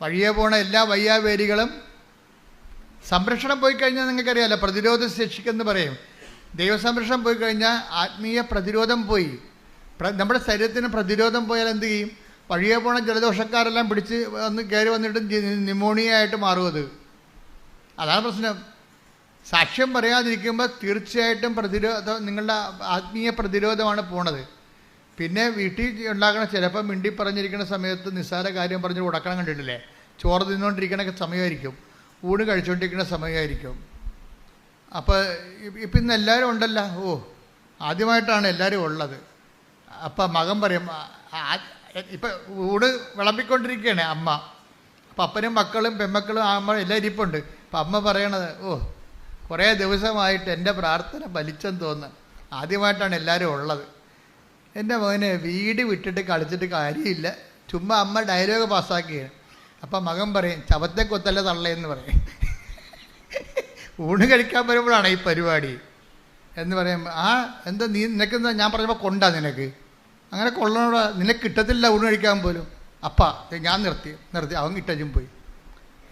വഴിയെ പോണ എല്ലാ വയ്യാവേരികളും സംരക്ഷണം പോയി കഴിഞ്ഞാൽ നിങ്ങൾക്കറിയാമല്ലോ പ്രതിരോധ ശേഷിക്കെന്ന് പറയും. ദൈവസംരക്ഷണം പോയി കഴിഞ്ഞാൽ ആത്മീയ പ്രതിരോധം പോയി. നമ്മുടെ ശരീരത്തിന് പ്രതിരോധം പോയാൽ എന്ത് ചെയ്യും? വഴിയെ പോണ ജലദോഷക്കാരെല്ലാം പിടിച്ച് വന്ന് കയറി വന്നിട്ട് ന്യൂമോണിയ ആയിട്ട് മാറും അത്. അതാണ് പ്രശ്നം. സാക്ഷ്യം പറയാതിരിക്കുമ്പോൾ തീർച്ചയായിട്ടും പ്രതിരോധം നിങ്ങളുടെ ആത്മീയ പ്രതിരോധമാണ് പോണത്. പിന്നെ വീട്ടിൽ ഉണ്ടാക്കണ ചിലപ്പോൾ മിണ്ടി പറഞ്ഞിരിക്കുന്ന സമയത്ത് നിസ്സാര കാര്യം പറഞ്ഞ് ഉടക്കണം കണ്ടിട്ടില്ലേ? ചോറ് തിന്നുകൊണ്ടിരിക്കണ സമയമായിരിക്കും. ഊണ് കഴിച്ചുകൊണ്ടിരിക്കുന്ന സമയമായിരിക്കും. അപ്പോൾ ഇപ്പം ഇന്ന് എല്ലാവരും ഉണ്ടല്ലോ. ഓ ആദ്യമായിട്ടാണ് എല്ലാവരും ഉള്ളത്. അപ്പം മകൻ പറയും ഇപ്പം ഊണ് വിളമ്പിക്കൊണ്ടിരിക്കുകയാണ് അമ്മ. അപ്പം അപ്പനും മക്കളും പെമ്മക്കളും അമ്മ എല്ലാം ഇരിപ്പുണ്ട്. അപ്പം അമ്മ പറയണത് ഓ കുറേ ദിവസമായിട്ട് എന്റെ പ്രാർത്ഥന ഫലിച്ചെന്ന് തോന്നുന്നു. ആദ്യമായിട്ടാണ് എല്ലാവരും ഉള്ളത്. എന്റെ മകനെ വീട് വിട്ടിട്ട് കളിച്ചിട്ട് കാര്യമില്ല. ചുമ്മാ അമ്മ ഡയലോഗ് പാസ്സാക്കിയാണ് അപ്പം മകൻ പറയും ചവത്തെ കൊത്തല്ല തള്ളയെന്ന് പറയും. ഊണ് കഴിക്കാൻ വരുമ്പോഴാണ് ഈ പരിപാടി. എന്ന് പറയും ആ എന്താ നീ നിനക്കെന്താ ഞാൻ പറഞ്ഞപ്പോൾ കൊണ്ടാ നിനക്ക്? അങ്ങനെ കൊള്ളണോടാ നിനക്ക് കിട്ടത്തില്ല ഊണ് കഴിക്കാൻ പോലും. അപ്പാ ഞാൻ നിർത്തി നിർത്തി അവൻ കിട്ടും പോയി.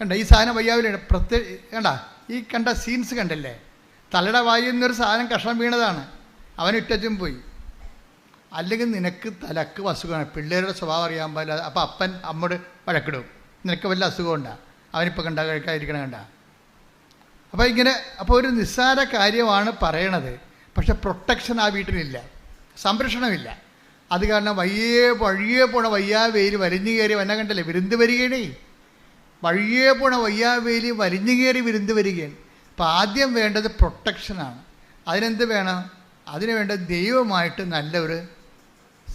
കണ്ട ഈ സാധനം വയ്യാവില്ല? പ്രത്യേക കണ്ട ഈ കണ്ട സീൻസ് കണ്ടല്ലേ? തലയുടെ വായിൽ നിന്നൊരു സാധനം കഷ്ണം വീണതാണ്. അവൻ ഇട്ടച്ചും പോയി. അല്ലെങ്കിൽ നിനക്ക് തലക്ക് അസുഖമാണ്. പിള്ളേരുടെ സ്വഭാവം അറിയാൻ പാടില്ല. അപ്പം അപ്പൻ അമ്മോട് വഴക്കിടും. നിനക്ക് വല്ല അസുഖമുണ്ടാ? അവനിപ്പോൾ കണ്ട കഴിക്കാതിരിക്കണം കണ്ട. അപ്പോൾ ഇങ്ങനെ അപ്പോൾ ഒരു നിസ്സാര കാര്യമാണ് പറയണത്. പക്ഷെ പ്രൊട്ടക്ഷൻ ആ വീട്ടിലില്ല. സംരക്ഷണമില്ല. അത് കാരണം വയ്യേ വഴിയേ പോണ വയ്യാ വെയിൽ വലിഞ്ഞു കയറി വന്ന കണ്ടല്ലേ? വിരുന്ന് വരികയാണേ. വഴിയേ പോണ വയ്യാ വെയിൽ വലിഞ്ഞു കയറി വിരുന്ന് വരികയാണ്. അപ്പോൾ ആദ്യം വേണ്ടത് പ്രൊട്ടക്ഷനാണ്. അതിനെന്ത് വേണം? അതിനു വേണ്ട ദൈവമായിട്ട് നല്ലൊരു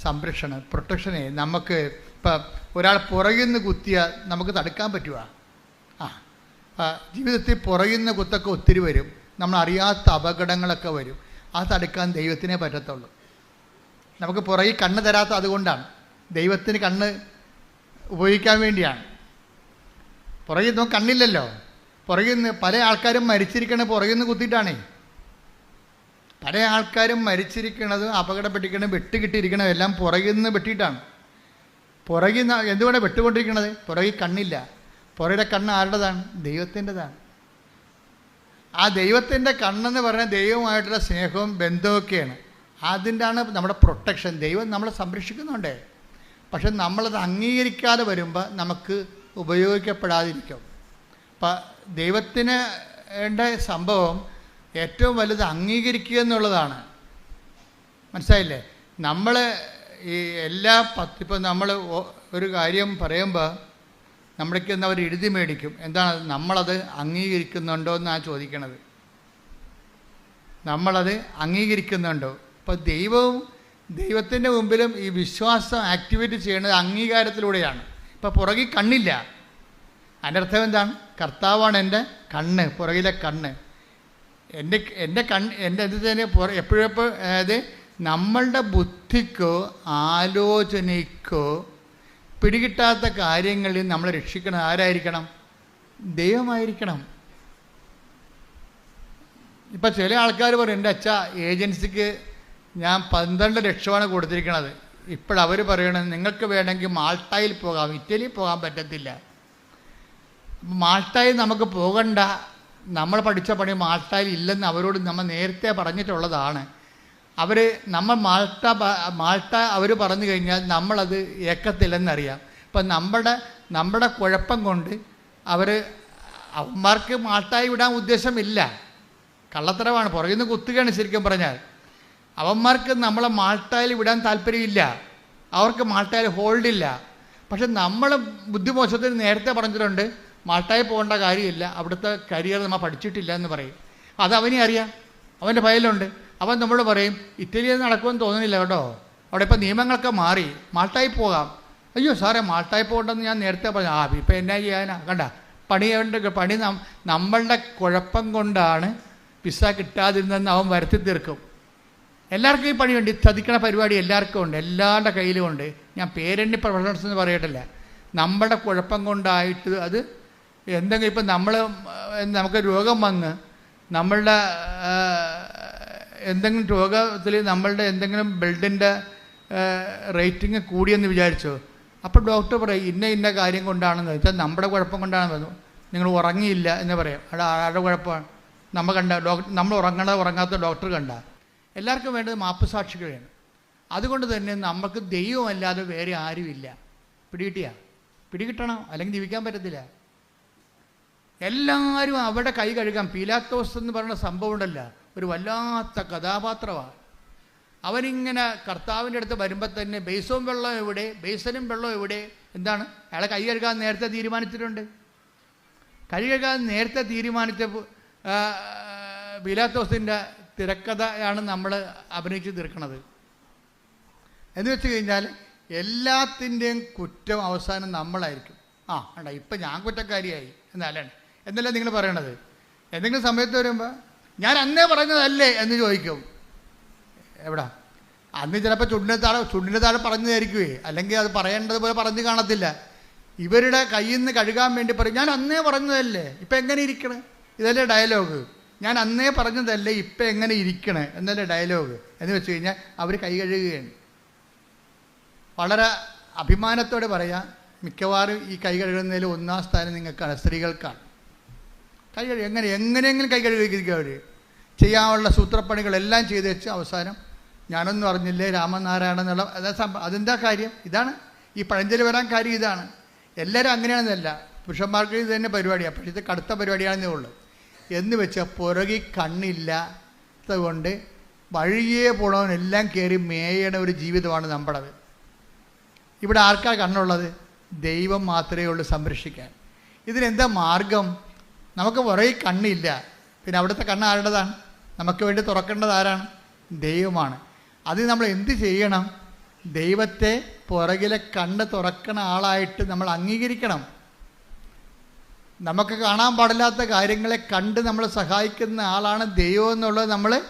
സംരക്ഷണം പ്രൊട്ടക്ഷനെ നമുക്ക് ഇപ്പം ഒരാൾ പുറകിൽ നിന്ന് കുത്തിയാൽ നമുക്ക് തടുക്കാൻ പറ്റുക ആ ജീവിതത്തിൽ പുറകിൽ നിന്ന് കുത്തൊക്കെ ഒത്തിരി വരും. നമ്മൾ അറിയാത്ത അപകടങ്ങളൊക്കെ വരും. അത് തടുക്കാൻ ദൈവത്തിനെ പറ്റത്തുള്ളൂ. നമുക്ക് പുറകിൽ കണ്ണ് തരാത്ത അതുകൊണ്ടാണ്. ദൈവത്തിന് കണ്ണ് ഉപയോഗിക്കാൻ വേണ്ടിയാണ്. പുറകിൽ നമുക്ക് കണ്ണില്ലല്ലോ. പുറകിൽ നിന്ന് പല ആൾക്കാരും മരിച്ചിരിക്കണേ പുറകിൽ നിന്ന് കുത്തിയിട്ടാണേ. പല ആൾക്കാരും മരിച്ചിരിക്കണത് അപകടപ്പെട്ടിരിക്കണത് വെട്ടുകിട്ടിയിരിക്കണത് എല്ലാം പുറകിൽ നിന്ന് വെട്ടിയിട്ടാണ്. പുറകിൽ നിന്ന് എന്തുകൊണ്ടാണ് വെട്ടുകൊണ്ടിരിക്കണത്? പുറകിൽ കണ്ണില്ല. പുറയുടെ കണ്ണ് ആരുടേതാണ്? ദൈവത്തിന്റെതാണ്. ആ ദൈവത്തിന്റെ കണ്ണെന്ന് പറഞ്ഞാൽ ദൈവമായിട്ടുള്ള സ്നേഹവും ബന്ധമൊക്കെയാണ് അതിന്റെയാണ് നമ്മുടെ പ്രൊട്ടക്ഷൻ. ദൈവം നമ്മളെ സംരക്ഷിക്കുന്നുണ്ടേ. പക്ഷെ നമ്മളത് അംഗീകരിക്കാതെ വരുമ്പോൾ നമുക്ക് ഉപയോഗിക്കപ്പെടാതിരിക്കും. അപ്പം ദൈവത്തിന് സംഭവം ഏറ്റവും വലുത് അംഗീകരിക്കുക എന്നുള്ളതാണ്. മനസ്സിലായില്ലേ? നമ്മൾ ഈ എല്ലാ പത്ത് ഇപ്പം നമ്മൾ ഒരു കാര്യം പറയുമ്പോൾ നമ്മുടെക്ക് അവർ എഴുതി മേടിക്കും. എന്താണ് നമ്മളത് അംഗീകരിക്കുന്നുണ്ടോ എന്നാണ് ചോദിക്കണത്. നമ്മളത് അംഗീകരിക്കുന്നുണ്ടോ? ഇപ്പോൾ ദൈവവും ദൈവത്തിന്റെ മുമ്പിലും ഈ വിശ്വാസം ആക്ടിവേറ്റ് ചെയ്യുന്നത് അംഗീകാരത്തിലൂടെയാണ്. ഇപ്പോൾ പുറകിൽ കണ്ണില്ല. അതിന്റെ അർത്ഥം എന്താണ്? കർത്താവാണ് എന്റെ കണ്ണ് പുറകിലെ കണ്ണ്. എന്റെ എന്റെ കൺ എന്റെ ഇത് തന്നെ എപ്പോഴും എപ്പോഴും അതായത് നമ്മളുടെ ബുദ്ധിക്കോ ആലോചനയ്ക്കോ പിടികിട്ടാത്ത കാര്യങ്ങളിൽ നമ്മളെ രക്ഷിക്കണം. ആരായിരിക്കണം? ദൈവമായിരിക്കണം. ഇപ്പം ചില ആൾക്കാർ പറയും എന്റെ അച്ഛ ഏജൻസിക്ക് ഞാൻ പന്ത്രണ്ട് ലക്ഷമാണ് കൊടുത്തിരിക്കണത്. ഇപ്പോഴവർ പറയണത് നിങ്ങൾക്ക് വേണമെങ്കിൽ മാൾട്ടായിൽ പോകാം ഇറ്റലിയിൽ പോകാൻ പറ്റത്തില്ല. മാൾട്ടായിൽ നമുക്ക് പോകണ്ട നമ്മൾ പഠിച്ച പണി മാൾട്ടായിൽ ഇല്ലെന്ന് അവരോട് നമ്മൾ നേരത്തെ പറഞ്ഞിട്ടുള്ളതാണ്. അവർ നമ്മൾ മാൾട്ട മാൾട്ട അവർ പറഞ്ഞു കഴിഞ്ഞാൽ നമ്മളത് ഏക്കത്തില്ലെന്നറിയാം. ഇപ്പം നമ്മുടെ നമ്മുടെ കുഴപ്പം കൊണ്ട് അവർ അവന്മാർക്ക് മാൾട്ടായി വിടാൻ ഉദ്ദേശമില്ല. കള്ളത്തരമാണ്. പുറകിൽ നിന്ന് കുത്തുകയാണ് ശരിക്കും പറഞ്ഞാൽ. അവന്മാർക്ക് നമ്മളെ മാൾട്ടായിൽ വിടാൻ താല്പര്യമില്ല. അവർക്ക് മാൾട്ടായിൽ ഹോൾഡില്ല പക്ഷെ നമ്മൾ ബുദ്ധിമോശത്തിന് നേരത്തെ പറഞ്ഞിട്ടുണ്ട് മാൾട്ടായിൽ പോകേണ്ട കാര്യമില്ല. അവിടുത്തെ കരിയർ നമ്മൾ പഠിച്ചിട്ടില്ല എന്ന് പറയും. അത് അവനെ അറിയാം. അവന്റെ ഫയലുണ്ട് അവൻ നമ്മളോട് പറയും ഇറ്റലിയിൽ നടക്കുമെന്ന് തോന്നുന്നില്ല കേട്ടോ. അവിടെ ഇപ്പോൾ നിയമങ്ങളൊക്കെ മാറി. മാൾട്ടായി പോകാം. അയ്യോ സാറേ മാൾട്ടായി പോകണ്ടെന്ന് ഞാൻ നേരത്തെ പറഞ്ഞു. ആ ഇപ്പം എന്നാ ചെയ്യാനാ? കണ്ട പണി അവന്റെ പണി നമ്മളുടെ കുഴപ്പം കൊണ്ടാണ് വിസ കിട്ടാതിരുന്നെന്ന് അവൻ വരുത്തി തീർക്കും. എല്ലാവർക്കും ഈ പണിയുണ്ട് ചതിക്കണ പരിപാടി എല്ലാവർക്കും ഉണ്ട്. എല്ലാവരുടെ കയ്യിലും ഉണ്ട്. ഞാൻ പേരെണ്ണി പ്രൊഫഷണൽസ് എന്ന് പറയട്ടില്ല നമ്മുടെ കുഴപ്പം കൊണ്ടായിട്ട് അത് എന്തെങ്കിലും ഇപ്പം നമ്മൾ നമുക്ക് രോഗം വന്ന് നമ്മളുടെ എന്തെങ്കിലും രോഗത്തിൽ നമ്മളുടെ എന്തെങ്കിലും ബ്ലഡിന്റെ റേറ്റിംഗ് കൂടിയെന്ന് വിചാരിച്ചോ അപ്പോൾ ഡോക്ടർ പറയും ഇന്ന ഇന്ന കാര്യം കൊണ്ടാണെന്ന്. വെച്ചാൽ നമ്മുടെ കുഴപ്പം കൊണ്ടാണെന്ന് പറഞ്ഞു. നിങ്ങൾ ഉറങ്ങിയില്ല എന്ന് പറയും. അവിടെ ആരുടെ കുഴപ്പമാണ്? നമ്മൾ കണ്ട ഡോക്ടർ നമ്മൾ ഉറങ്ങണ ഉറങ്ങാത്ത ഡോക്ടർ കണ്ട. എല്ലാവർക്കും വേണ്ടത് മാപ്പ് സാക്ഷികളാണ് അതുകൊണ്ട് തന്നെ നമുക്ക് ദൈവമല്ലാതെ വേറെ ആരുമില്ല. പിടികിട്ടിയാ? പിടികിട്ടണം? അല്ലെങ്കിൽ ജീവിക്കാൻ പറ്റത്തില്ല? എല്ലാവരും അവിടെ കൈ കഴുകാം പീലാത്തോസ് എന്ന് പറയുന്ന സംഭവം ഉണ്ടല്ല. ഒരു വല്ലാത്ത കഥാപാത്രമാണ്. അവനിങ്ങനെ കർത്താവിന്റെ അടുത്ത് വരുമ്പോൾ തന്നെ ബേസവും വെള്ളം എവിടെ? ബേസനും വെള്ളം എവിടെ? എന്താണ്? അയാളെ കൈ കഴുകാൻ നേരത്തെ തീരുമാനിച്ചിട്ടുണ്ട്. കൈ കഴുകാൻ നേരത്തെ തീരുമാനിച്ച പീലാത്തോസിന്റെ തിരക്കഥയാണ് നമ്മൾ അഭിനയിച്ച് തീർക്കുന്നത് എന്ന് വെച്ച് കഴിഞ്ഞാൽ എല്ലാത്തിന്റെയും കുറ്റം അവസാനം നമ്മളായിരിക്കും. ആ വേണ്ട ഇപ്പം ഞാൻ കുറ്റക്കാരിയായി. എന്നല്ലാണ് എന്നല്ല നിങ്ങൾ പറയണത്? എന്തെങ്കിലും സമയത്ത് വരുമ്പോൾ ഞാൻ അന്നേ പറഞ്ഞതല്ലേ? എന്ന് ചോദിക്കും. എവിടാ? അന്ന് ചിലപ്പോൾ ചുണ്ടിന് താഴെ ചുണ്ടിന് താഴെ പറഞ്ഞതായിരിക്കുമേ അല്ലെങ്കിൽ അത് പറയേണ്ടതുപോലെ പറഞ്ഞു കാണത്തില്ല. ഇവരുടെ കയ്യിൽ നിന്ന് കഴുകാൻ വേണ്ടി പറയും ഞാൻ അന്നേ പറഞ്ഞതല്ലേ? ഇപ്പം എങ്ങനെ ഇരിക്കണേ? ഇതല്ലേ ഡയലോഗ്. ഞാൻ അന്നേ പറഞ്ഞതല്ലേ ഇപ്പം എങ്ങനെ ഇരിക്കണേ? എന്നല്ലേ ഡയലോഗ്. എന്ന് വെച്ച് കഴിഞ്ഞാൽ അവർ കൈ കഴുകുകയാണ്. വളരെ അഭിമാനത്തോടെ പറയാം മിക്കവാറും ഈ കൈ കഴുകുന്നതിൽ ഒന്നാം സ്ഥാനം നിങ്ങൾക്കാണ് സ്ത്രീകൾക്കാണ്. കൈ കഴുകി എങ്ങനെ എങ്ങനെയെങ്കിലും കൈ കഴുകിയിരിക്കുക അവർ ചെയ്യാനുള്ള സൂത്രപ്പണികളെല്ലാം ചെയ്ത് വെച്ച് അവസാനം ഞാനൊന്നും അറിഞ്ഞില്ലേ രാമനാരായണ എന്നുള്ള അതാ അതെന്താ കാര്യം? ഇതാണ്. ഈ പഴഞ്ചൊല്ലി വരാൻ കാര്യം ഇതാണ്. എല്ലാവരും അങ്ങനെയാണെന്നല്ല. പുരുഷന്മാർക്ക് ഇത് തന്നെ പരിപാടിയാണ് പക്ഷേ ഇത് കടുത്ത പരിപാടിയാണെന്നേ ഉള്ളൂ. എന്ന് വെച്ചാൽ പുറകി കണ്ണില്ലാത്തതുകൊണ്ട് വഴിയേ പോണവനെല്ലാം കയറി മേയണ ഒരു ജീവിതമാണ് നമ്മുടേത് ഇവിടെ ആർക്കാ കണ്ണുള്ളത്? ദൈവം മാത്രമേ ഉള്ളൂ സംരക്ഷിക്കാൻ. ഇതിനെന്താ മാർഗം? നമുക്ക് ഒരേ കണ്ണില്ല. പിന്നെ അവിടുത്തെ കണ്ണ് ആരുടേതാണ്? നമുക്ക് വേണ്ടി തുറക്കേണ്ടത് ആരാണ്? ദൈവമാണ്. അത് നമ്മൾ എന്ത് ചെയ്യണം? ദൈവത്തെ പുറകിലെ കണ്ണ് തുറക്കണ ആളായിട്ട് നമ്മൾ അംഗീകരിക്കണം. നമുക്ക് കാണാൻ പാടില്ലാത്ത കാര്യങ്ങളെ കണ്ട് നമ്മൾ സഹായിക്കുന്ന ആളാണ് ദൈവം എന്നുള്ളത് നമ്മൾ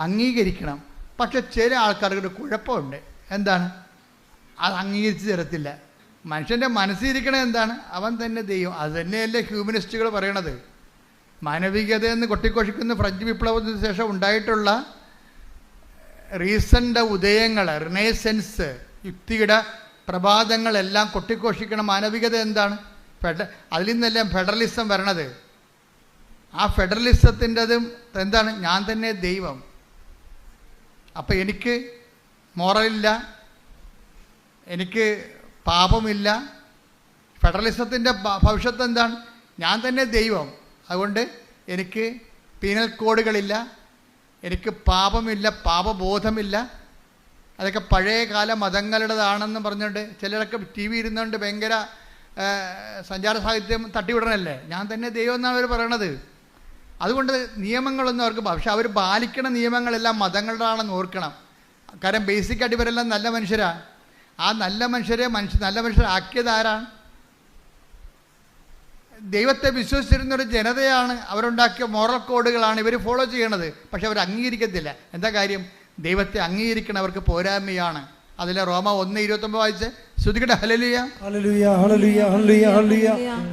അംഗീകരിക്കണം. പക്ഷെ ചില ആൾക്കാർക്ക് ഒരു കുഴപ്പമുണ്ട്. എന്താണ്? അത് അംഗീകരിച്ച് തരത്തില്ല. മനുഷ്യന്റെ മനസ്സിരിക്കണത് എന്താണ്? അവൻ തന്നെ ദൈവം. അത് തന്നെയല്ലേ ഹ്യൂമനിസ്റ്റുകൾ പറയണത്. മാനവികത എന്ന് കൊട്ടിക്കൊഷിക്കുന്ന ഫ്രഞ്ച് വിപ്ലവത്തിന് ശേഷം ഉണ്ടായിട്ടുള്ള റീസന്റെ ഉദയങ്ങൾ റിനേസൻസ് യുക്തിയുടെ പ്രഭാതങ്ങളെല്ലാം കൊട്ടിഘോഷിക്കണ മാനവികത എന്താണ്? ഫെഡ അതിൽ നിന്നെല്ലാം ഫെഡറലിസം വരണത്. ആ ഫെഡറലിസത്തിന്റെതും എന്താണ്? ഞാൻ തന്നെ ദൈവം. അപ്പം എനിക്ക് മോറലില്ല. എനിക്ക് പാപമില്ല. ഫെഡറലിസത്തിന്റെ ഭവിഷ്യത്ത് എന്താണ്? ഞാൻ തന്നെ ദൈവം. അതുകൊണ്ട് എനിക്ക് പീനൽ കോഡുകളില്ല. എനിക്ക് പാപമില്ല പാപബോധമില്ല. അതൊക്കെ പഴയ കാല മതങ്ങളുടേതാണെന്ന് പറഞ്ഞുകൊണ്ട് ചിലരൊക്കെ ടി വി ഇരുന്നുകൊണ്ട് ഭയങ്കര സഞ്ചാര സാഹിത്യം തട്ടിവിടണല്ലേ? ഞാൻ തന്നെ ദൈവം എന്നാണ് അവർ പറയണത്. അതുകൊണ്ട് നിയമങ്ങളൊന്നും അവർക്ക് പക്ഷെ അവർ പാലിക്കണ നിയമങ്ങളെല്ലാം മതങ്ങളുടെയാണെന്ന് ഓർക്കണം. കാരണം ബേസിക്കായിട്ട് ഇവരെല്ലാം നല്ല മനുഷ്യരാണ് ആ നല്ല മനുഷ്യരെ മനുഷ്യ നല്ല മനുഷ്യരാക്കിയത് ആരാണ് ദൈവത്തെ വിശ്വസിച്ചിരുന്നൊരു ജനതയാണ് അവരുണ്ടാക്കിയ മോറൽ കോഡുകളാണ് ഇവർ ഫോളോ ചെയ്യണത്. പക്ഷെ അവർ അംഗീകരിക്കത്തില്ല. എന്താ കാര്യം? ദൈവത്തെ അംഗീകരിക്കണവർക്ക് പോരായ്മയാണ്. അതിലെ റോമ ഒന്ന് ഇരുപത്തൊമ്പത് വായിച്ച്? ശ്രുതിക്കട്ടെ ഹലലിയ ഹല്ലേലൂയ ഹല്ലേലൂയ ഹല്ലേലൂയ ഹല്ലേലൂയ.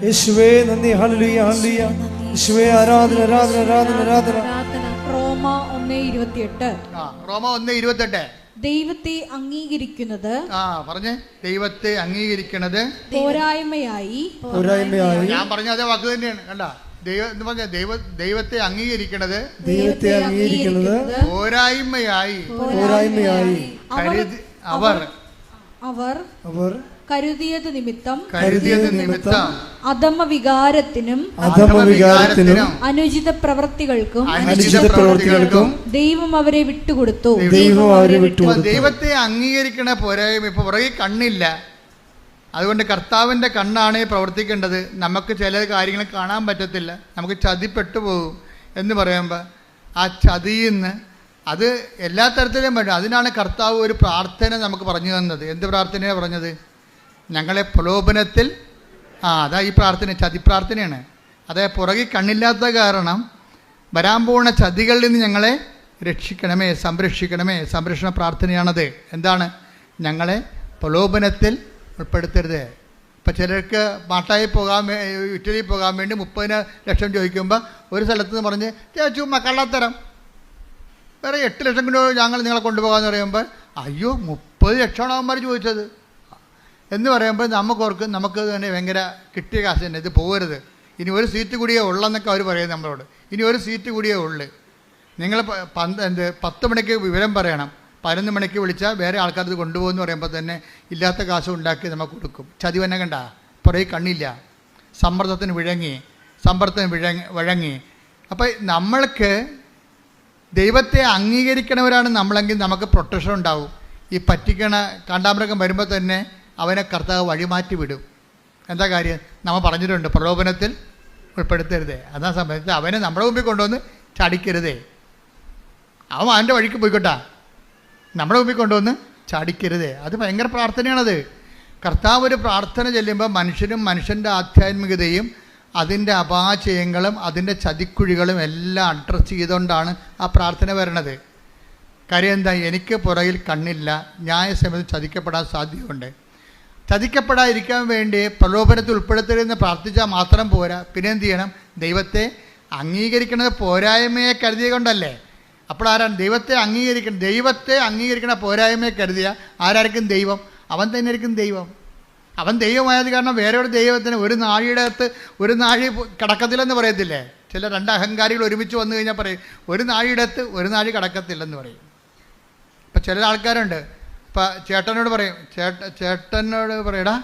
യേശുവേ നന്ദി ഹല്ലേലൂയ ഹല്ലേലൂയ. യേശുവേ ആരാധന ആരാധന ആരാധന. ആരാധന റോമ ഒന്ന് ഇരുപത്തിയെട്ട്. ആ റോമ ഒന്ന് ഇരുപത്തെട്ട്. ദൈവത്തെ അംഗീകരിക്കുന്നത് ആ പറഞ്ഞേ. ദൈവത്തെ അംഗീകരിക്കണത് പോരായ്മയായി. പോരായ്മയായി. ഞാൻ പറഞ്ഞ അതേ വാക്ക് തന്നെയാണ്. കണ്ട? ദൈവം എന്ന് പറഞ്ഞ ദൈവ ദൈവത്തെ അംഗീകരിക്കണത് ദൈവത്തെ അംഗീകരിക്കുന്നത് പോരായ്മയായി. പോരായ്മയായി. അവർ അവർ അവർ കരുതിയത് നിമിത്തം കരുതിയത് നിമിത്തം അധമ വികാരത്തിനും അധമ വികാരത്തിനും അനുചിത പ്രവൃത്തികൾക്കും അനുചിത പ്രവൃത്തികൾക്കും ദൈവം അവരെ വിട്ടുകൊടുത്തു. ദൈവം അവരെ വിട്ടുകൊടുത്തു. ദൈവത്തെ അംഗീകരിക്കണ പോരായ്മ ഇപ്പൊ പുറകെ കണ്ണില്ല. അതുകൊണ്ട് കർത്താവിന്റെ കണ്ണാണ് പ്രവർത്തിക്കേണ്ടത്. നമുക്ക് ചില കാര്യങ്ങൾ കാണാൻ പറ്റത്തില്ല. നമുക്ക് ചതിപ്പെട്ടു പോകും എന്ന് പറയുമ്പോൾ ആ ചതിയിൽ നിന്ന് അത് എല്ലാ തരത്തിലും പറ്റും. അതിനാണ് കർത്താവ് ഒരു പ്രാർത്ഥന നമുക്ക് പറഞ്ഞു തന്നത്. എന്ത് പ്രാർത്ഥനയാണ് പറഞ്ഞത്? ഞങ്ങളെ പ്രലോഭനത്തിൽ ആ അതാ ഈ പ്രാർത്ഥന ചതി പ്രാർത്ഥനയാണ്. അതായത് പുറകിൽ കണ്ണില്ലാത്ത കാരണം വരാൻ പോകുന്ന ചതികളിൽ നിന്ന് ഞങ്ങളെ രക്ഷിക്കണമേ സംരക്ഷിക്കണമേ സംരക്ഷണ പ്രാർത്ഥനയാണത്. എന്താണ്? ഞങ്ങളെ പ്രലോഭനത്തിൽ ഉൾപ്പെടുത്തരുത്. ഇപ്പം ചിലർക്ക് മാട്ടായി പോകാൻ ഇറ്റലി പോകാൻ വേണ്ടി മുപ്പതിന് ലക്ഷം ചോദിക്കുമ്പോൾ ഒരു സ്ഥലത്ത് നിന്ന് പറഞ്ഞ് ചുമ്മാ കള്ളത്തരം. വേറെ എട്ട് ലക്ഷം കിലോ ഞങ്ങൾ നിങ്ങളെ കൊണ്ടുപോകാമെന്ന് പറയുമ്പോൾ അയ്യോ മുപ്പത് ലക്ഷമാണ് അവന്മാർ ചോദിച്ചത്? എന്ന് പറയുമ്പോൾ നമുക്ക് ഓർക്കും നമുക്ക് തന്നെ ഭയങ്കര കിട്ടിയ കാശ് തന്നെ ഇത് പോകരുത് ഇനി ഒരു സീറ്റ് കൂടിയേ ഉള്ളെന്നൊക്കെ അവർ പറയും നമ്മളോട്. ഇനി ഒരു സീറ്റ് കൂടിയേ ഉള്ളു. നിങ്ങൾ പന്ത് എന്ത് പത്ത് മണിക്ക് വിവരം പറയണം. പതിനൊന്ന് മണിക്ക് വിളിച്ചാൽ വേറെ ആൾക്കാർ ഇത് കൊണ്ടുപോകുമെന്ന് പറയുമ്പോൾ തന്നെ ഇല്ലാത്ത കാശ് ഉണ്ടാക്കി നമുക്ക് കൊടുക്കും. ചതിവന്നെ കണ്ട? പുറകെ കണ്ണില്ല. സമ്മർദ്ദത്തിന് വിഴങ്ങി സമ്പർദ്ദത്തിന് വിഴങ്ങി വഴങ്ങി. അപ്പോൾ നമ്മൾക്ക് ദൈവത്തെ അംഗീകരിക്കണവരാണ് നമ്മളെങ്കിൽ നമുക്ക് പ്രൊട്ടക്ഷൻ ഉണ്ടാവും. ഈ പറ്റിക്കണ കാണ്ടാമൃഗം വരുമ്പോൾ തന്നെ അവനെ കർത്താവ് വഴിമാറ്റി വിടും. എന്താ കാര്യം? നമ്മൾ പറഞ്ഞിട്ടുണ്ട് പ്രലോഭനത്തിൽ ഉൾപ്പെടുത്തരുതേ. അതാ സമയത്ത് അവനെ നമ്മുടെ മുമ്പിൽ കൊണ്ടുവന്ന് ചടിക്കരുതേ. അവൻ അവന്റെ വഴിക്ക് പോയിക്കോട്ടാ. നമ്മുടെ മുമ്പിൽ കൊണ്ടുവന്ന് ചാടിക്കരുതേ. അത് ഭയങ്കര പ്രാർത്ഥനയാണത്. കർത്താവ് ഒരു പ്രാർത്ഥന ചെല്ലുമ്പോൾ മനുഷ്യനും മനുഷ്യന്റെ ആധ്യാത്മികതയും അതിന്റെ അപാചയങ്ങളും അതിന്റെ ചതിക്കുഴികളും എല്ലാം അഡ്രസ്സ് ചെയ്തുകൊണ്ടാണ് ആ പ്രാർത്ഥന വരണത്. കാര്യം എന്താ? എനിക്ക് പുറകിൽ കണ്ണില്ല. ന്യായസമയത്ത് ചതിക്കപ്പെടാൻ സാധ്യതയുണ്ട്. ചതിക്കപ്പെടാതിരിക്കാൻ വേണ്ടി പ്രലോഭനത്തിൽ ഉൾപ്പെടുത്തരുതെന്ന് പ്രാർത്ഥിച്ചാൽ മാത്രം പോരാ. പിന്നെ എന്ത് ചെയ്യണം? ദൈവത്തെ അംഗീകരിക്കുന്നത് പോരായ്മയെ കരുതിയ കൊണ്ടല്ലേ? അപ്പോൾ ആരാണ് ദൈവത്തെ അംഗീകരിക്കണം ദൈവത്തെ അംഗീകരിക്കണ പോരായ്മയെ കരുതിയ ആരായിരിക്കും ദൈവം? അവൻ തന്നെ ആയിരിക്കും ദൈവം. അവൻ ദൈവമായത് കാരണം വേറെ ഒരു ദൈവത്തിന് ഒരു നാഴിയുടെ അകത്ത് ഒരു നാഴി കിടക്കത്തില്ലെന്ന് പറയത്തില്ലേ? ചില രണ്ട് അഹങ്കാരികൾ ഒരുമിച്ച് വന്നു കഴിഞ്ഞാൽ പറയും ഒരു നാഴിയുടെ അകത്ത് ഒരു നാഴി കിടക്കത്തില്ലെന്ന് പറയും. ഇപ്പം ചില ആൾക്കാരുണ്ട് ചേട്ടനോട് പറയും. ചേട്ട ചേട്ടനോട് പറയടാ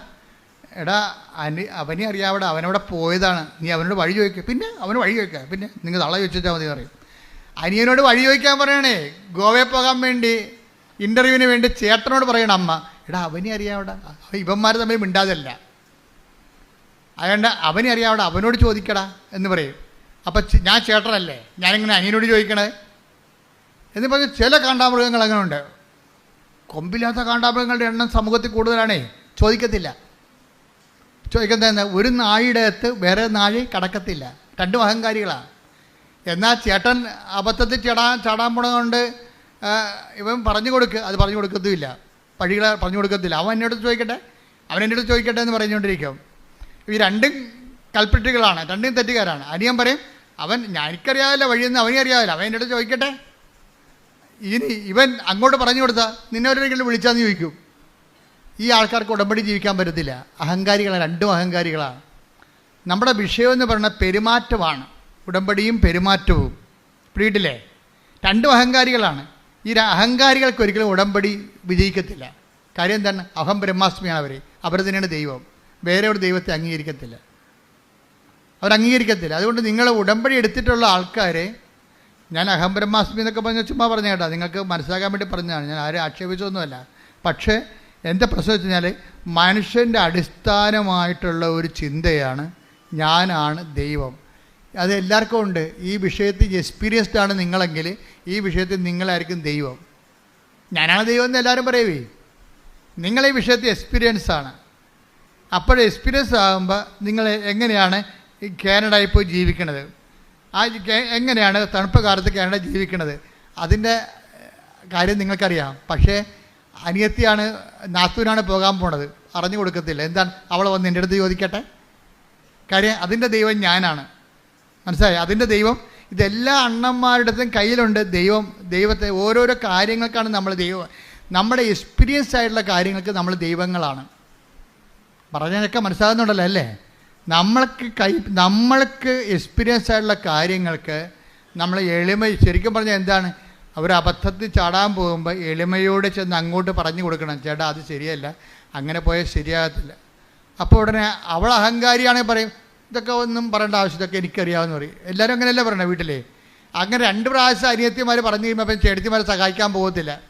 എടാ അനി അവനെ അറിയാവിടെ അവനവിടെ പോയതാണ്. നീ അവനോട് വഴി ചോദിക്കുക പിന്നെ അവന് വഴി ചോദിക്കുക പിന്നെ നിങ്ങൾ തള ചോദിച്ചാൽ മതി പറയും. അനിയനോട് വഴി ചോദിക്കാൻ പറയണേ ഗോവയിൽ പോകാൻ വേണ്ടി ഇന്റർവ്യൂവിന് വേണ്ടി ചേട്ടനോട് പറയണം അമ്മ. എടാ അവനെ അറിയാവിടെ. ഇവന്മാർ തമ്മിൽ മിണ്ടാതല്ല. അതുകൊണ്ട് അവനെ അറിയാവിടെ അവനോട് ചോദിക്കടാ എന്ന് പറയും. അപ്പം ഞാൻ ചേട്ടനല്ലേ? ഞാനിങ്ങനെ അനിയനോട് ചോദിക്കണേ. എന്ന് പറഞ്ഞ് ചില കാണ്ടാമൃഗങ്ങൾ അങ്ങനെ ഉണ്ട് കൊമ്പില്ലാത്ത കാണ്ടാമൃഗങ്ങളുടെ എണ്ണം സമൂഹത്തിൽ കൂടുതലാണേ. ചോദിക്കത്തില്ല. ചോദിക്കുന്നത് എന്താ ഒരു നാഴിയുടെ അകത്ത് വേറെ നാഴി കടക്കത്തില്ല. രണ്ടും അഹങ്കാരികളാണ് എന്നാൽ ചേട്ടൻ അബദ്ധത്തിൽ ചാടാൻ ചാടാൻ പോണതുകൊണ്ട് ഇവൻ പറഞ്ഞു കൊടുക്കുക അത് പറഞ്ഞു കൊടുക്കത്തുമില്ല. പഴികളെ പറഞ്ഞു കൊടുക്കത്തില്ല. അവൻ എന്നോട് ചോദിക്കട്ടെ? അവൻ എന്നോട് ചോദിക്കട്ടെ എന്ന് പറഞ്ഞുകൊണ്ടിരിക്കും. ഈ രണ്ടും കൽപ്പിട്ടുകളാണ് രണ്ടും തെറ്റുകാരാണ്. അനിയൻ പറയും അവൻ എനിക്കറിയാവില്ല വഴിയെന്ന് അവനെ അറിയാവില്ല അവൻ എന്നോട് ചോദിക്കട്ടെ? ഇനി ഇവൻ അങ്ങോട്ട് പറഞ്ഞു കൊടുത്താൽ നിന്നെ വിളിച്ചാന്ന് ചോദിക്കും. ഈ ആൾക്കാർക്ക് ഉടമ്പടി ജീവിക്കാൻ പറ്റത്തില്ല. അഹങ്കാരികളാണ് രണ്ടും അഹങ്കാരികളാണ് നമ്മുടെ വിഷയം എന്ന് പറയുന്നത് പെരുമാറ്റമാണ്. ഉടമ്പടിയും പെരുമാറ്റവും. പിടിയിട്ടില്ലേ? രണ്ടും അഹങ്കാരികളാണ്. ഈ അഹങ്കാരികൾക്ക് ഒരിക്കലും ഉടമ്പടി വിജയിക്കത്തില്ല. കാര്യം എന്താണ്? അഹം ബ്രഹ്മാസ്മിയാണ് അവർ അവർ തന്നെയാണ് ദൈവം. വേറെ ഒരു ദൈവത്തെ അംഗീകരിക്കത്തില്ല. അവർ അംഗീകരിക്കത്തില്ല അതുകൊണ്ട് നിങ്ങൾ ഉടമ്പടി എടുത്തിട്ടുള്ള ആൾക്കാരെ ഞാൻ അഹം ബ്രഹ്മാസ്മി എന്നൊക്കെ പറഞ്ഞ ചുമ്മാ പറഞ്ഞ കേട്ടോ. നിങ്ങൾക്ക് മനസ്സിലാക്കാൻ വേണ്ടി പറഞ്ഞതാണ്. ഞാൻ ആരും ആക്ഷേപിച്ചൊന്നുമല്ല. പക്ഷേ എന്റെ പ്രശ്നം വെച്ച് കഴിഞ്ഞാൽ മനുഷ്യന്റെ അടിസ്ഥാനമായിട്ടുള്ള ഒരു ചിന്തയാണ് ഞാനാണ് ദൈവം. അത് എല്ലാവർക്കും ഉണ്ട്. ഈ വിഷയത്തിൽ എക്സ്പീരിയൻസ്ഡ് ആണ് നിങ്ങളെങ്കിൽ ഈ വിഷയത്തിൽ നിങ്ങളായിരിക്കും ദൈവം. ഞാനാണ് ദൈവം എന്ന് എല്ലാവരും പറയുവേ. നിങ്ങൾ ഈ വിഷയത്തിൽ എക്സ്പീരിയൻസ് ആണ്. അപ്പോൾ എക്സ്പീരിയൻസ് ആകുമ്പോൾ നിങ്ങൾ എങ്ങനെയാണ് ഈ കാനഡയിൽ പോയി ജീവിക്കണത്? ആ എങ്ങനെയാണ് തണുപ്പ് കാലത്ത് കാനഡ ജീവിക്കുന്നത്? അതിന്റെ കാര്യം നിങ്ങൾക്കറിയാം. പക്ഷേ അനിയത്തിയാണ് നാത്തൂനാണ് പോകാൻ പോണത്. അറിഞ്ഞു കൊടുക്കത്തില്ല. എന്താണ്? അവൾ വന്ന് എന്റെ അടുത്ത് ചോദിക്കട്ടെ? കാര്യം അതിന്റെ ദൈവം ഞാനാണ്. മനസ്സിലായി? അതിന്റെ ദൈവം ഇതെല്ലാ അണ്ണന്മാരുടെ കയ്യിലുണ്ട്. ദൈവം ദൈവത്തെ ഓരോരോ കാര്യങ്ങൾക്കാണ് നമ്മൾ ദൈവം നമ്മുടെ എക്സ്പീരിയൻസ് ആയിട്ടുള്ള കാര്യങ്ങൾക്ക് നമ്മൾ ദൈവങ്ങളാണ്. പറഞ്ഞതൊക്കെ മനസ്സിലാകുന്നുണ്ടല്ലോ അല്ലേ? നമ്മൾക്ക് കൈ നമ്മൾക്ക് എക്സ്പീരിയൻസ് ആയിട്ടുള്ള കാര്യങ്ങൾക്ക് നമ്മൾ എളിമ ശരിക്കും പറഞ്ഞാൽ എന്താണ്? അവർ അബദ്ധത്തിൽ ചാടാൻ പോകുമ്പോൾ എളിമയോട് ചെന്ന് അങ്ങോട്ട് പറഞ്ഞു കൊടുക്കണം. ചേട്ടാ അത് ശരിയല്ല. അങ്ങനെ പോയാൽ ശരിയാകത്തില്ല. അപ്പോൾ ഉടനെ അവൾ അഹങ്കാരിയാണെങ്കിൽ പറയും ഇതൊക്കെ ഒന്നും പറയേണ്ട ആവശ്യം ഇതൊക്കെ എനിക്കറിയാമെന്ന് പറയും. എല്ലാവരും അങ്ങനെയല്ലേ പറയണേ വീട്ടിലെ? അങ്ങനെ രണ്ട് പ്രാവശ്യം അനിയത്തിമാർ പറഞ്ഞു കഴിയുമ്പോൾ അപ്പം ചേട്ടത്തിമാരെ സഹായിക്കാൻ പോകത്തില്ല.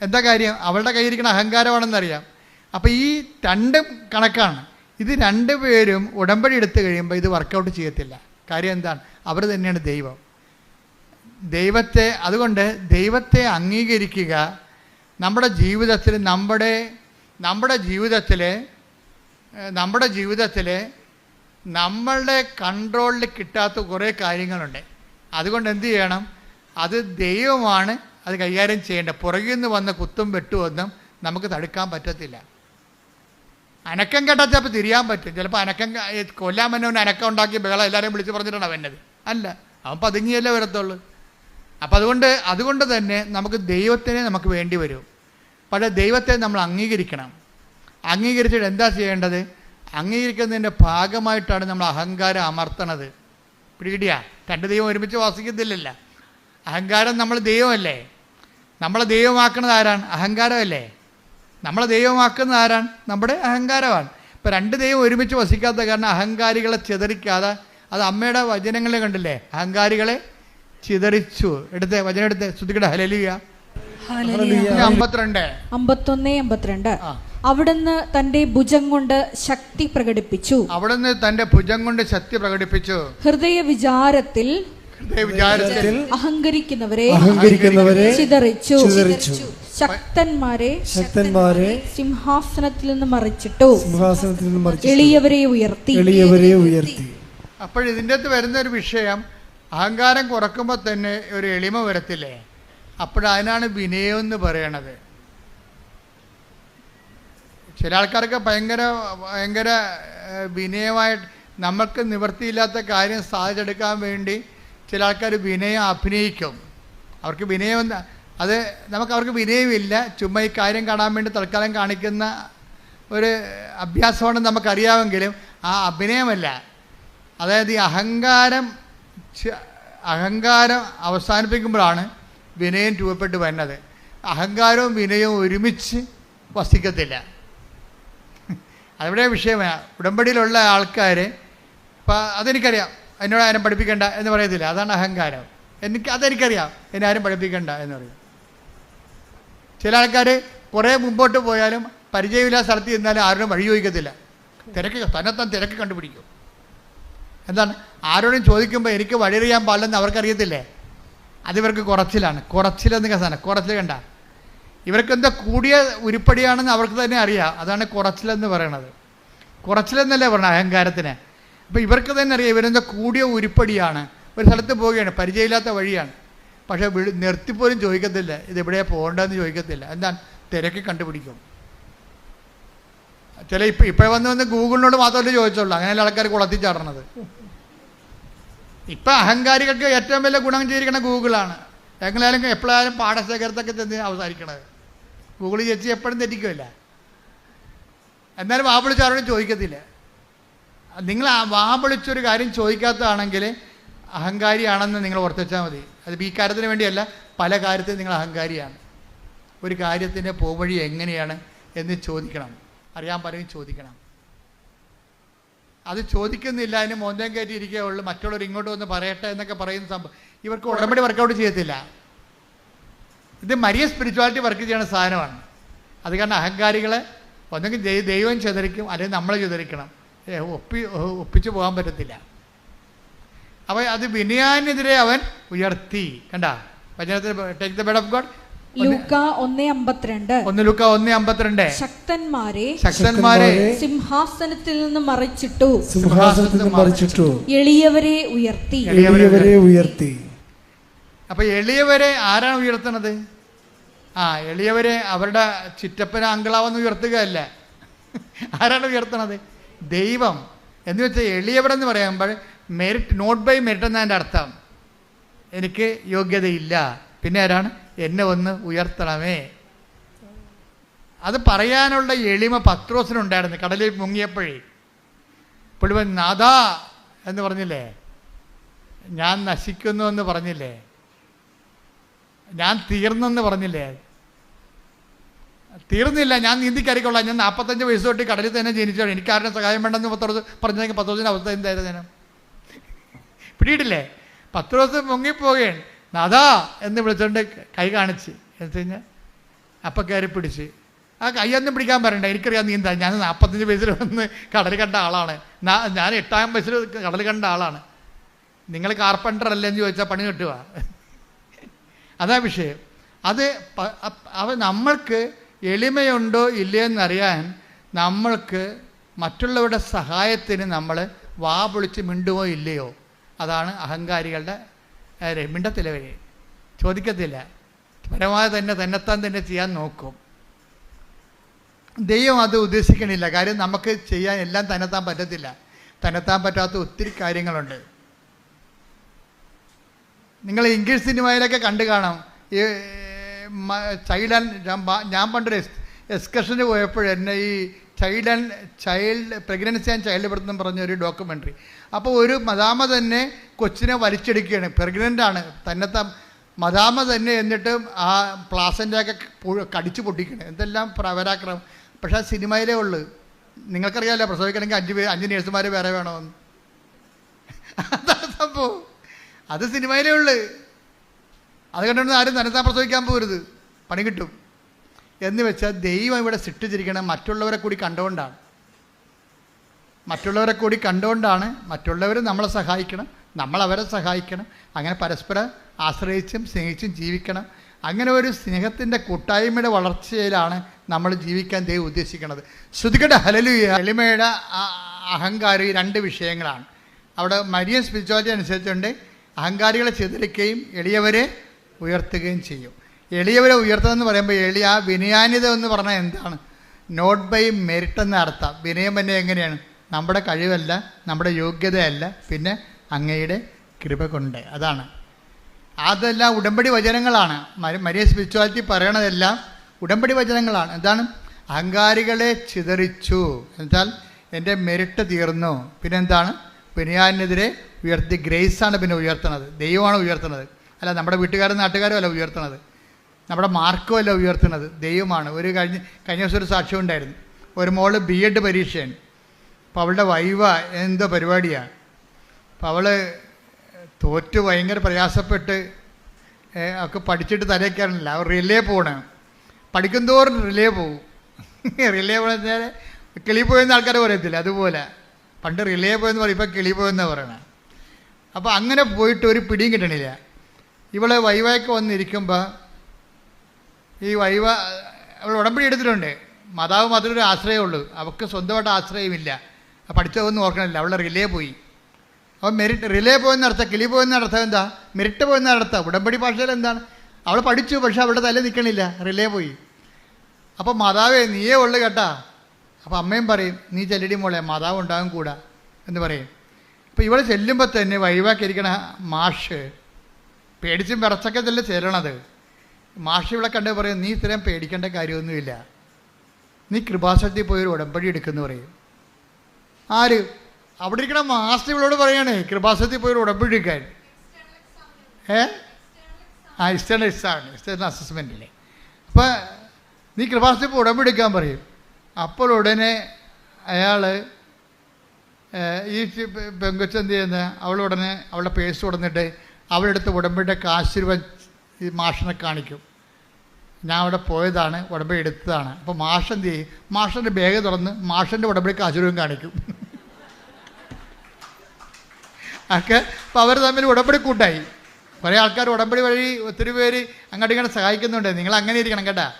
എന്താ കാര്യം? അവളുടെ കയ്യിരിക്കുന്ന അഹങ്കാരമാണെന്നറിയാം. അപ്പോൾ ഈ രണ്ട് കണക്കാണ്. ഇത് രണ്ട് പേരും ഉടമ്പടി എടുത്തു കഴിയുമ്പോൾ ഇത് വർക്കൗട്ട് ചെയ്യത്തില്ല. കാര്യം എന്താണ്? അവർ തന്നെയാണ് ദൈവം. ദൈവത്തെ അതുകൊണ്ട് ദൈവത്തെ അംഗീകരിക്കുക നമ്മുടെ ജീവിതത്തിൽ നമ്മുടെ നമ്മുടെ ജീവിതത്തിൽ നമ്മുടെ ജീവിതത്തിൽ നമ്മളുടെ കൺട്രോളിൽ കിട്ടാത്ത കുറേ കാര്യങ്ങളുണ്ട്. അതുകൊണ്ട് എന്ത് ചെയ്യണം? അത് ദൈവമാണ് അത് കൈകാര്യം ചെയ്യേണ്ടത്. പുറകിൽ നിന്ന് വന്ന കുത്തും വെട്ടുമൊന്നും നമുക്ക് തടുക്കാൻ പറ്റത്തില്ല. അനക്കം കേട്ടാൽ ചിലപ്പോൾ തിരിയാൻ പറ്റും. ചിലപ്പോൾ അനക്കം കൊല്ലാൻ വന്നവൻ അനക്കം ഉണ്ടാക്കി ബഹളം എല്ലാവരെയും വിളിച്ച് പറഞ്ഞിട്ടാണ് അവന്നത് അല്ല അവൻ പതുങ്ങിയല്ലേ വരത്തുള്ളൂ. അപ്പം അതുകൊണ്ട് അതുകൊണ്ട് തന്നെ നമുക്ക് ദൈവത്തിനെ നമുക്ക് വേണ്ടി വരും. പക്ഷേ ദൈവത്തെ നമ്മൾ അംഗീകരിക്കണം. അംഗീകരിച്ചിട്ട് എന്താ ചെയ്യേണ്ടത്? അംഗീകരിക്കുന്നതിന്റെ ഭാഗമായിട്ടാണ് നമ്മൾ അഹങ്കാരം അമർത്തണത്. പിടികിടിയാ. രണ്ട് ദൈവം ഒരുമിച്ച് വാസിക്കുന്നില്ലല്ല അഹങ്കാരം നമ്മൾ ദൈവമല്ലേ? നമ്മളെ ദൈവമാക്കുന്നത് ആരാണ്? അഹങ്കാരമല്ലേ? നമ്മളെ ദൈവമാക്കുന്ന ആരാണ്? നമ്മുടെ അഹങ്കാരമാണ്. ഇപ്പം രണ്ട് ദൈവം ഒരുമിച്ച് വസിക്കാത്ത കാരണം അഹങ്കാരികളെ ചിതറിക്കാതെ അത് അമ്മയുടെ വചനങ്ങളെ കണ്ടില്ലേ? അഹങ്കാരികളെ ചിതറിച്ചു. എടുത്ത് വചനം എടുത്ത്. ശ്രുതിക്കട ഹലലിയ അമ്പത്തൊന്ന് അമ്പത്തിരണ്ട്. അവിടുന്ന് തന്റെ ഭുജം കൊണ്ട് ശക്തി പ്രകടിപ്പിച്ചു. അവിടുന്ന് തന്റെ ഭുജം കൊണ്ട് ശക്തി പ്രകടിപ്പിച്ചു. ഹൃദയ വിചാരത്തിൽ അഹങ്കരിക്കുന്നവരെ അഹങ്കരിക്കുന്നവരെ ചിതറിച്ചു. ചിതറിച്ചു. ശക്തന്മാരെ ശക്തന്മാരെ സിംഹാസനത്തിൽ നിന്ന് മറിച്ചിട്ടു. സിംഹാസനത്തിൽ നിന്ന് മറിച്ചു എളിയവരെ ഉയർത്തി. എളിയവരെ ഉയർത്തി. അപ്പോൾ ഇതിന്റെ അകത്ത് വരുന്ന ഒരു വിഷയം അഹങ്കാരം കുറക്കുമ്പോൾ തന്നെ ഒരു എളിമ വരത്തില്ലേ? അപ്പോഴതിനാണ് വിനയം എന്ന് പറയണത്. ചില ആൾക്കാർക്ക് ഭയങ്കര ഭയങ്കര വിനയമായിട്ട് നമുക്ക് നിവൃത്തിയില്ലാത്ത കാര്യം സാധിച്ചെടുക്കാൻ വേണ്ടി ചില ആൾക്കാർ വിനയം അഭിനയിക്കും. അവർക്ക് വിനയം എന്ന്- അത് നമുക്ക് അവർക്ക് വിനയമില്ല. ചുമ്മാ ഈ കാര്യം കാണാൻ വേണ്ടി തൽക്കാലം കാണിക്കുന്ന ഒരു അഭ്യാസമാണെന്ന് നമുക്കറിയാമെങ്കിലും ആ അഭിനയമല്ല. അതായത് ഈ അഹങ്കാരം അഹങ്കാരം അവസാനിപ്പിക്കുമ്പോഴാണ് വിനയം രൂപപ്പെട്ട് വരുന്നത്. അഹങ്കാരവും വിനയവും ഒരുമിച്ച് വസിക്കത്തില്ല. അതിവിടെ വിഷയമാണ്. ഉടമ്പടിയിലുള്ള ആൾക്കാർ ഇപ്പം അതെനിക്കറിയാം. എന്നോട് ആരും പഠിപ്പിക്കണ്ട എന്ന് പറയത്തില്ല. അതാണ് അഹങ്കാരം. എനിക്ക് അതെനിക്കറിയാം. എന്നെ ആരും പഠിപ്പിക്കണ്ട എന്ന് പറയും. ചില ആൾക്കാർ കുറേ മുമ്പോട്ട് പോയാലും പരിചയമില്ലാത്ത സ്ഥലത്ത് ചെന്നാലും ആരോടും വഴി ചോദിക്കത്തില്ല. തിരക്ക് തന്നെത്താൻ തിരക്ക് കണ്ടുപിടിക്കും. എന്താണ്? ആരോടും ചോദിക്കുമ്പോൾ എനിക്ക് വഴിയറിയാൻ പാടില്ലെന്ന് അവർക്കറിയത്തില്ലേ? അതിവർക്ക് കുറച്ചിലാണ്. കുറച്ചിലെന്ന് സാധനം. കുറച്ചിൽ കണ്ട. ഇവർക്ക് എന്താ കൂടിയ ഉരുപ്പടിയാണെന്ന് അവർക്ക് തന്നെ അറിയാം. അതാണ് കുറച്ചിലെന്ന് പറയണത്. കുറച്ചിലെന്നല്ലേ പറഞ്ഞത്? അഹങ്കാരത്തിന്. അപ്പോൾ ഇവർക്ക് തന്നെ അറിയാം ഇവരെന്താ കൂടിയ ഉരുപ്പടിയാണ്. ഒരു സ്ഥലത്ത് പോവുകയാണ് പരിചയമില്ലാത്ത വഴിയാണ്. പക്ഷേ വിളി നിർത്തിപ്പോലും ചോദിക്കത്തില്ല ഇത് എവിടെയാണ് പോകേണ്ടതെന്ന് ചോദിക്കത്തില്ല. എന്താ തിരക്കി കണ്ടുപിടിക്കും. ചില ഇപ്പം ഇപ്പം വന്ന് വന്ന് ഗൂഗിളിനോട് മാത്രമല്ലേ ചോദിച്ചുള്ളൂ. അങ്ങനെ ആൾക്കാർ കുളത്തിച്ചാടണത് ഇപ്പം അഹങ്കാരികൾക്ക് ഏറ്റവും വലിയ ഗുണം ചെയ്തിരിക്കണ ഗൂഗിളാണ്. എങ്ങനെയാലും എപ്പോഴായാലും പാഠശേഖരത്തൊക്കെ ചെന്ന് അവസാനിക്കണത്. ഗൂഗിൾ ചേച്ചി എപ്പോഴും തെറ്റിക്കില്ല എന്നാലും ആ വിളിച്ചാരോടും ചോദിക്കത്തില്ല. നിങ്ങൾ വാ വിളിച്ചൊരു കാര്യം ചോദിക്കാത്തതാണെങ്കിൽ അഹങ്കാരിയാണെന്ന് നിങ്ങൾ ഓർത്തുവെച്ചാൽ മതി. അത് ഈ കാര്യത്തിന് വേണ്ടിയല്ല പല കാര്യത്തിലും നിങ്ങൾ അഹങ്കാരിയാണ്. ഒരു കാര്യത്തിന്റെ പോവഴി എങ്ങനെയാണ് എന്ന് ചോദിക്കണം. അറിയാൻ പറയും ചോദിക്കണം. അത് ചോദിക്കുന്നില്ല അതിന് മോന്തം കയറ്റി ഇരിക്കുകയുള്ളൂ മറ്റുള്ളവർ ഇങ്ങോട്ട് വന്ന് പറയട്ടെ എന്നൊക്കെ പറയുന്ന സംഭവം ഇവർക്ക് ഉടമ്പടി വർക്കൗട്ട് ചെയ്യത്തില്ല. ഇത് മരിയ സ്പിരിച്വാലിറ്റി വർക്ക് ചെയ്യുന്ന സാധനമാണ്. അത് കാരണം അഹങ്കാരികളെ ഒന്നെങ്കിൽ ദൈവം ചെതറിക്കും അല്ലെങ്കിൽ നമ്മളെ ചെതറിക്കണം. ഒപ്പി ഒപ്പിച്ചു പോകാൻ പറ്റത്തില്ല. അപ്പോൾ അത് വിനയാനെതിരെ അവൻ ഉയർത്തി. കണ്ട? വചനത്തിൽ take the bed of God ശക്തന്മാരെ ശക്തന്മാരെ സിംഹാസനത്തിൽ നിന്ന് മറിച്ചിട്ടു. സിംഹാസനത്തിൽ നിന്ന് മറിച്ചിട്ടു. എളിയവരെ ഉയർത്തി. എളിയവരെ ഉയർത്തി. അപ്പോൾ എളിയവരെ ആരാണ് ഉയർത്തണത് ആ എളിയവരെ അവരുടെ ചിറ്റപ്പന അങ്കളാവെന്ന് ഉയർത്തുകയല്ല. ആരാണ് ഉയർത്തണത് ദൈവം എന്ന് വെച്ചാൽ എളിയവരെന്ന് പറയുമ്പോൾ മെറിറ്റ് നോട്ട് ബൈ മെറിറ്റ് എന്നതിന്റെ അർത്ഥം. എനിക്ക് യോഗ്യതയില്ല. പിന്നെ ആരാണ്? എന്നെ ഒന്ന് ഉയർത്തണമേ. അത് പറയാനുള്ള എളിമ പത്രോസിനുണ്ടായിരുന്നു. കടലിൽ മുങ്ങിയപ്പോഴേ. പുള്ളിവൻ നാദാ എന്ന് പറഞ്ഞില്ലേ? ഞാൻ നശിക്കുന്നു എന്ന് പറഞ്ഞില്ലേ? ഞാൻ തീർന്നെന്ന് പറഞ്ഞില്ലേ? തീർന്നില്ല ഞാൻ നീന്തിക്കറിക്കൊള്ളാം ഞാൻ നാൽപ്പത്തഞ്ച് വയസ്സ് തൊട്ട് കടലിൽ തന്നെ ജനിച്ചോളൂ എനിക്ക് ആരുടെ സഹായം വേണ്ടെന്ന് പത്തോസ് പറഞ്ഞെങ്കിൽ പത്തോസിന്റെ അവസ്ഥ എന്തായിരുന്നു ഞാൻ? പിടിയിട്ടില്ലേ? പത്ത് ദിവസം മുങ്ങിപ്പോവുകയാണ്. നാഥാ എന്ന് വിളിച്ചുകൊണ്ട് കൈ കാണിച്ച് എന്ന് കഴിഞ്ഞാൽ അപ്പം കയറി പിടിച്ച്. ആ കൈയൊന്നും പിടിക്കാൻ പറയണ്ട എനിക്കറിയാം നീന്താ ഞാൻ നാൽപ്പത്തഞ്ച് വയസ്സിൽ വന്ന് കടൽ കണ്ട ആളാണ്. ഞാൻ എട്ടാം വയസ്സിൽ കടൽ കണ്ട ആളാണ്. നിങ്ങൾ കാർപ്പന്റർ അല്ലേ എന്ന് ചോദിച്ചാൽ പണി കിട്ടുക അതാ വിഷയം. അത് അവ നമ്മൾക്ക് എളിമയുണ്ടോ ഇല്ലയെന്നറിയാൻ നമ്മൾക്ക് മറ്റുള്ളവരുടെ സഹായത്തിന് നമ്മൾ വാ പൊളിച്ച് മിണ്ടുമോ ഇല്ലയോ? അതാണ് അഹങ്കാരികളുടെ മിണ്ടത്തില്ല വരെ ചോദിക്കത്തില്ല. പരമാവധി തന്നെ തന്നെത്താൻ തന്നെ ചെയ്യാൻ നോക്കും. ദൈവം അത് ഉദ്ദേശിക്കണില്ല. കാര്യം നമുക്ക് ചെയ്യാൻ എല്ലാം തന്നെത്താൻ പറ്റത്തില്ല. തന്നെത്താൻ പറ്റാത്ത ഒത്തിരി കാര്യങ്ങളുണ്ട്. നിങ്ങൾ ഇംഗ്ലീഷ് സിനിമയിലൊക്കെ കണ്ടു കാണാം. ഈ ചൈൽഡ് ആൻഡ് ഞാൻ പണ്ടൊരു എക്സ്കർഷന് പോയപ്പോൾ എന്നെ ഈ child and child pregnancy and child birth എന്ന് പറഞ്ഞ ഒരു ഡോക്യുമെന്ററി അപ്പോൾ ഒരു മദാമ തന്നെ കൊച്ചിനെ വലിച്ചെടുക്കുകയാണ്. പ്രഗ്നന്റ് ആണ്. തന്നെത്താൻ മദാമ തന്നെ എന്നിട്ട് ആ പ്ലാസന്റെയൊക്കെ കടിച്ചു പൊട്ടിക്കണം എന്തെല്ലാം പ്രവരാക്രമം പക്ഷേ ആ സിനിമയിലേ ഉള്ളൂ. നിങ്ങൾക്കറിയാമല്ലോ പ്രസവിക്കണമെങ്കിൽ അഞ്ച് പേര് അഞ്ച് നേഴ്സുമാർ വേറെ വേണമെന്ന് അതാണ് സംഭവം. അത് സിനിമയിലേ ഉള്ളു. അത് കണ്ടുകൊണ്ട് ആരും തന്നെത്താൻ പ്രസവിക്കാൻ പോരുത്. പണി കിട്ടും. എന്ന് വെച്ചാൽ ദൈവം ഇവിടെ സൃഷ്ടിച്ചിരിക്കണം മറ്റുള്ളവരെ കൂടി കണ്ടുകൊണ്ടാണ്. മറ്റുള്ളവരെ കൂടി കണ്ടുകൊണ്ടാണ് മറ്റുള്ളവർ നമ്മളെ സഹായിക്കണം നമ്മൾ അവരെ സഹായിക്കണം അങ്ങനെ പരസ്പരം ആശ്രയിച്ചും സ്നേഹിച്ചും ജീവിക്കണം. അങ്ങനെ ഒരു സ്നേഹത്തിന്റെ കൂട്ടായ്മയുടെ വളർച്ചയിലാണ് നമ്മൾ ജീവിക്കാൻ ദൈവം ഉദ്ദേശിക്കുന്നത് ശ്രുതികട ഹലലുയ എളിമയുടെ ആ- അഹങ്കാരം ഈ രണ്ട് വിഷയങ്ങളാണ്. അവിടെ മരിയ സ്പിരിച്വാലിറ്റി അനുസരിച്ചുകൊണ്ട് അഹങ്കാരികളെ ചിതറിക്കുകയും എളിയവരെ ഉയർത്തുകയും ചെയ്യും. എളിയവരെ ഉയർത്തുക എന്ന് പറയുമ്പോൾ എളിയ ആ വിനയാന്യത എന്ന് പറഞ്ഞാൽ എന്താണ്? നോട്ട് ബൈ മെറിറ്റ് എന്ന അർത്ഥം. വിനയം തന്നെ എങ്ങനെയാണ്? നമ്മുടെ കഴിവല്ല നമ്മുടെ യോഗ്യതയല്ല പിന്നെ അങ്ങയുടെ കൃപ കൊണ്ട്. അതാണ്. അതെല്ലാം ഉടമ്പടി വചനങ്ങളാണ്. മരി- മരിയ സ്പിരിച്വാലിറ്റി പറയണതെല്ലാം ഉടമ്പടി വചനങ്ങളാണ്. എന്താണ്? അഹങ്കാരികളെ ചിതറിച്ചു. എന്നുവെച്ചാൽ എന്റെ മെരിട്ട് തീർന്നു. പിന്നെന്താണ് വിനയാനെതിരെ ഉയർത്തി. ഗ്രേസാണ് പിന്നെ ഉയർത്തണത് ദൈവമാണ് ഉയർത്തുന്നത്. അല്ല നമ്മുടെ വീട്ടുകാരും നാട്ടുകാരും അല്ല ഉയർത്തണത് നമ്മുടെ മാർക്കും അല്ല ഉയർത്തുന്നത്. ദൈവമാണ്. ഒരു കഴിഞ്ഞ കഴിഞ്ഞ ദിവസം ഒരു സാക്ഷ്യം ഉണ്ടായിരുന്നു. ഒരു മോൾ ബി എഡ് പരീക്ഷയാണ്. അപ്പോൾ അവളുടെ വൈവ എന്തോ പരിപാടിയാണ് അപ്പോൾ അവൾ തോറ്റ് ഭയങ്കര പ്രയാസപ്പെട്ട് ഒക്കെ പഠിച്ചിട്ട് തലയ്ക്കാറില്ല അവർ റിലേ പോകണം പഠിക്കും തോറും റിലേ പോകും റിലേ പോയെന്നാൽ കിളി പോയെന്ന് ആൾക്കാർ പറയത്തില്ല. അതുപോലെ. പണ്ട് റിലേ പോയെന്ന് പറയും ഇപ്പം കിളി പോയെന്ന് പറയണം. അപ്പോൾ അങ്ങനെ പോയിട്ട് ഒരു പിടിയും കിട്ടണില്ല. ഇവളെ വൈവായ്ക്ക് വന്നിരിക്കുമ്പോൾ ഈ വൈവ അവൾ ഉടമ്പടി എടുത്തിട്ടുണ്ട്. മാതാവ് മാത്രമേ ഒരു ആശ്രയമുള്ളൂ. അവൾക്ക് സ്വന്തമായിട്ട് ആശ്രയമില്ല. പഠിച്ചതൊന്നും ഓർക്കണില്ല. അവളുടെ റിലേ പോയി. അപ്പോൾ മെരിറ്റ് റിലേ പോയെന്ന അർത്ഥം കിളി പോയെന്ന അർത്ഥം എന്താ? മെരിറ്റ് പോയെന്ന അർത്ഥം. ഉടമ്പടി ഭാഷയിൽ എന്താണ്? അവൾ പഠിച്ചു പക്ഷെ അവളുടെ തല നിൽക്കണില്ല റിലേ പോയി. അപ്പോൾ മാതാവേ നീയേ ഉള്ളു കേട്ടാ. അപ്പോൾ അമ്മയും പറയും നീ ചെല്ലടി മോളെ മാതാവ് ഉണ്ടാകും കൂടാ എന്ന് പറയും. അപ്പോൾ ഇവൾ ചെല്ലുമ്പോൾ തന്നെ വൈവാക്കിയിരിക്കണ മാഷ് പേടിച്ചും വിറച്ചൊക്കെ ഇതല്ലേ ചേരണത്? മാഷ് ഇവിടെ കണ്ട് പറയും നീ ഇത്രയും പേടിക്കേണ്ട കാര്യമൊന്നുമില്ല. നീ കൃപാസനത്തിൽ പോയി ഒരു ഉടമ്പടി എടുക്കുന്ന പറയും. ആര്? അവിടെ ഇരിക്കണ മാസ്റ്റർ ഇവളോട് പറയണേ കൃപാസനത്തിൽ പോയി ഒരു ഉടമ്പടി എടുക്കാൻ. ഏ? ആ ഇസ്റ്റേണൽ ഇസ്റ്റാണ് ഇസ്റ്റേണൽ അസസ്മെന്റ് അസസ്മെന്റില്ലേ അപ്പോൾ നീ കൃപാസനത്തിൽ പോയി ഉടമ്പടി എടുക്കാൻ പറയും. അപ്പോൾ ഉടനെ അയാൾ ഈ പെങ്കൊച്ചെന്ത് ചെയ്യുന്ന? അവളുടനെ അവളുടെ പേഴ്സ് കൊടുത്തിട്ട് കാശ് ആശീർവാദം ഈ മാഷിനെ കാണിക്കും. ഞാൻ അവിടെ പോയതാണ് ഉടമ്പടി എടുത്തതാണ്. അപ്പോൾ മാഷൻ എന്ത് ചെയ്യും? മാഷന്റെ ബാഗ് തുറന്ന് മാഷന്റെ ഉടമ്പടിക്ക് ആശീർവം കാണിക്കും. ഒക്കെ അപ്പോൾ അവർ തമ്മിൽ ഉടമ്പടി കൂട്ടായി. കുറേ ആൾക്കാർ ഉടമ്പടി വഴി ഒത്തിരി പേര് അങ്ങോട്ട് ഇങ്ങോട്ട് സഹായിക്കുന്നുണ്ട്. നിങ്ങൾ അങ്ങനെ ഇരിക്കണം കേട്ടാ.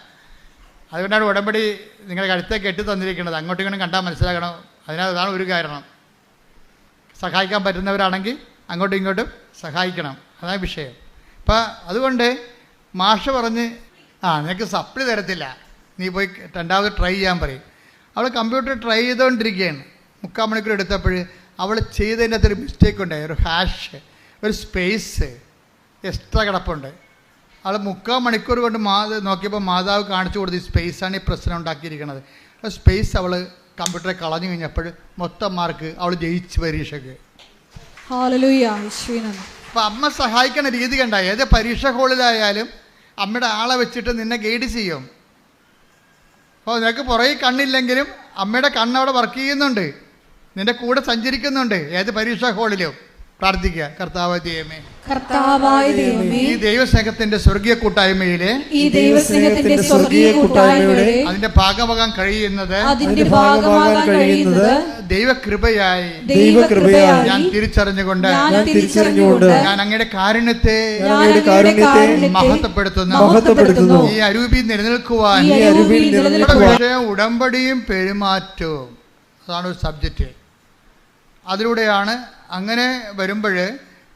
അതുകൊണ്ടാണ് ഉടമ്പടി നിങ്ങളുടെ കഴുത്തെ കെട്ടി തന്നിരിക്കുന്നത്. അങ്ങോട്ടും ഇങ്ങോട്ടും കണ്ടാൽ മനസ്സിലാക്കണം അതിനാൽ അതാണ് ഒരു കാരണം. സഹായിക്കാൻ പറ്റുന്നവരാണെങ്കിൽ അങ്ങോട്ടും ഇങ്ങോട്ടും സഹായിക്കണം. അതാ വിഷയം. അപ്പം അതുകൊണ്ട് മാഷ പറഞ്ഞ് ആ നിനക്ക് സപ്ലി തരത്തില്ല. നീ പോയി രണ്ടാമത് ട്രൈ ചെയ്യാൻ പറയും. അവൾ കമ്പ്യൂട്ടർ ട്രൈ ചെയ്തുകൊണ്ടിരിക്കുകയാണ് മുക്കാൽ മണിക്കൂർ എടുത്തപ്പോൾ അവൾ ചെയ്തതിന്റെ അകത്തൊരു മിസ്റ്റേക്ക് ഉണ്ടായി. ഒരു ഹാഷ് ഒരു സ്പേസ് എക്സ്ട്രാ കിടപ്പുണ്ട്. അവൾ മുക്കാൽ മണിക്കൂർ കൊണ്ട് മാ നോക്കിയപ്പോൾ മാതാവ് കാണിച്ചു കൊടുത്ത് ഈ സ്പേസാണ് ഈ പ്രശ്നം ഉണ്ടാക്കിയിരിക്കുന്നത് ആ സ്പേസ് അവൾ കമ്പ്യൂട്ടറെ കളഞ്ഞു കഴിഞ്ഞപ്പോൾ മൊത്തം മാർക്ക് അവൾ ജയിച്ചു പരീക്ഷയ്ക്ക്. അപ്പോൾ അമ്മ സഹായിക്കുന്ന രീതി കണ്ട ഏത് പരീക്ഷ ഹോളിലായാലും അമ്മയുടെ ആളെ വെച്ചിട്ട് നിന്നെ ഗൈഡ് ചെയ്യും. അപ്പോൾ നിനക്ക് പുറകെ കണ്ണില്ലെങ്കിലും അമ്മയുടെ കണ്ണവിടെ വർക്ക് ചെയ്യുന്നുണ്ട്. നിന്റെ കൂടെ സഞ്ചരിക്കുന്നുണ്ട് ഏത് പരീക്ഷ ഹോളിലും. പ്രാർത്ഥിക്കുക. കർത്താവ് ദൈവമേ. കർത്താവായ ദൈവമേ ഈ ദൈവസ്നേഹത്തിന്റെ സ്വർഗീയ കൂട്ടായ്മയിലെ ഈ ദൈവസ്നേഹത്തിന്റെ സ്വർഗീയ കൂട്ടായ്മയുടെ അതിന്റെ ഭാഗമാകാൻ കഴിയുന്നത് അതിന്റെ ഭാഗമാകാൻ കഴിയുന്നത് ദൈവകൃപയായി. ദൈവകൃപയായി ഞാൻ തിരിച്ചറിഞ്ഞുകൊണ്ട് ഞാൻ തിരിച്ചറിഞ്ഞുകൊണ്ട് ഞാൻ അങ്ങയുടെ കാരുണ്യത്തെ അങ്ങയുടെ കാരുണ്യത്തെ മഹത്വപ്പെടുത്തുന്നു. മഹത്വപ്പെടുത്തുന്നു. ഈ അരൂപി നിലനിൽക്കുവാൻ ഈ നമ്മുടെ നിലനിൽക്കുവാൻ വിഷയം ഉടമ്പടിയും പെരുമാറ്റവും. അതാണ് ഒരു സബ്ജക്റ്റ്. അതിലൂടെയാണ് അങ്ങനെ വരുമ്പോൾ